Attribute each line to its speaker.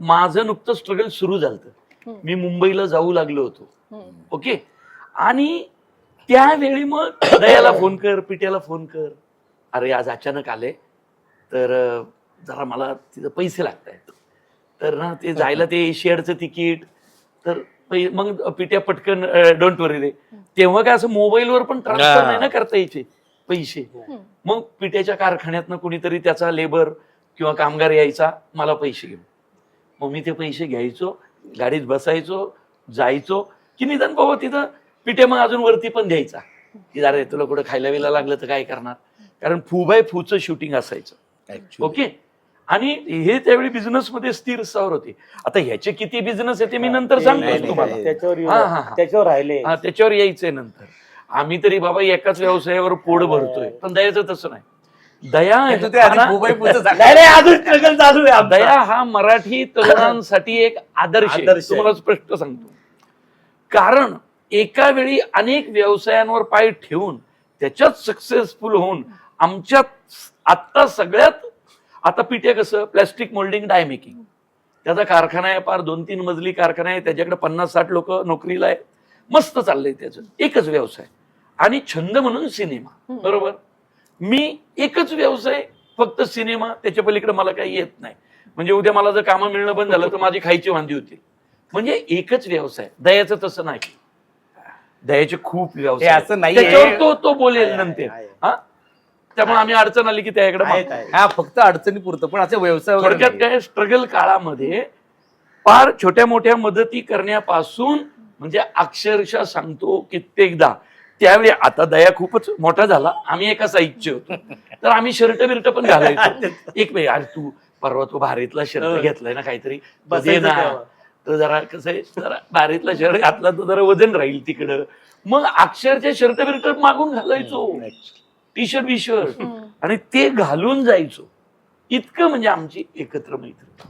Speaker 1: माझं नुकतं स्ट्रगल सुरू झालं. मी मुंबईला जाऊ लागलो होतो. ओके? आणि त्यावेळी मग दयाला फोन कर पिट्याला फोन कर. अरे आज अचानक आले. तर जरा मला तिथं पैसे लागत आहेत तर ना ते जायला ते शेअरचं तिकीट. तर मग पिट्या पटकन डोंट वरी रे. तेव्हा काय असं मोबाईलवर पण ट्रान्सफर नाही ना करता यायचे पैसे. मग पिट्याच्या कारखान्यातनं कुणीतरी त्याचा लेबर किंवा कामगार यायचा मला पैसे घेऊन. मग मी ते पैसे घ्यायचो गाडीत बसायचो जायचो. की निदान बाबा तिथं पिठे मग अजून वरती पण द्यायचा. की अरे तुला कुठं खायला वेला लागलं तर काय करणार? कारण फू बाय फूचं शूटिंग असायचं. ओके? आणि हे त्यावेळी बिझनेस मध्ये स्थिर स्थावर होते. आता ह्याचे किती बिझनेस आहे ते मी नंतर सांगतो तुम्हाला.
Speaker 2: त्याच्यावर
Speaker 1: हा. हा, हा.
Speaker 2: राहिले.
Speaker 1: हा त्याच्यावर यायचंय नंतर. आम्ही तरी बाबा एकाच व्यवसायावर पोड भरतोय. पण दयाचं तसं नाही. दया
Speaker 2: अजून स्ट्रगल चालू आहे.
Speaker 1: दया हा मराठी तरुणांसाठी एक आदर्श आहे.
Speaker 2: आदर्श आहे.
Speaker 1: तुम्हाला स्पष्ट सांगतो. कारण एका वेळी अनेक व्यवसायांवर पाय ठेवून त्याच्यात सक्सेसफुल होऊन आमच्यात आत्ता सगळ्यात आता पिठे कसं? प्लॅस्टिक मोल्डिंग डाय मेकिंग त्याचा कारखाना आहे फार दोन तीन मजली कारखाना आहे त्याच्याकडे पन्नास साठ लोक नोकरीला आहेत. मस्त चाललंय त्याचं. एकच व्यवसाय. आणि छंद म्हणून सिनेमा. बरोबर? मी एकच व्यवसाय फक्त सिनेमा त्याच्या पलीकडे मला काही येत नाही म्हणजे उद्या मला जर कामं मिळणं बंद झालं तर माझी खायची वांदी होती म्हणजे एकच व्यवसाय दयाचं तसं नाही दयाचे खूप व्यवसाय.
Speaker 3: असं.
Speaker 1: त्याच्यावर तो तो बोलेल नंतर. हा त्यामुळे आम्ही अडचण आली की त्याकडे.
Speaker 3: हा फक्त अडचणी पुरतं पण असे व्यवसाय
Speaker 1: थोडक्यात. काय स्ट्रगल काळामध्ये फार छोट्या मोठ्या मदती करण्यापासून म्हणजे अक्षरशः सांगतो कित्येकदा त्यावेळी आता दया खूपच मोठा झाला. आम्ही एका साईजचे होतो. तर आम्ही शर्ट बिर्ट पण घालायचो. एक वेळ अरे तू परवा तो भारीतला
Speaker 2: हो.
Speaker 1: शर्ट घेतलाय ना काहीतरी. ना.
Speaker 2: तेव्हा.
Speaker 1: तो जरा कसं आहे जरा भारीतला शर्ट घातला तर जरा वजन राहील तिकडं. मग अक्षरशः शर्ट बिर्ट मागून घालायचो. टी शर्ट बी शर्ट. आणि ते घालून जायचो. इतकं म्हणजे आमची एकत्र मैत्री.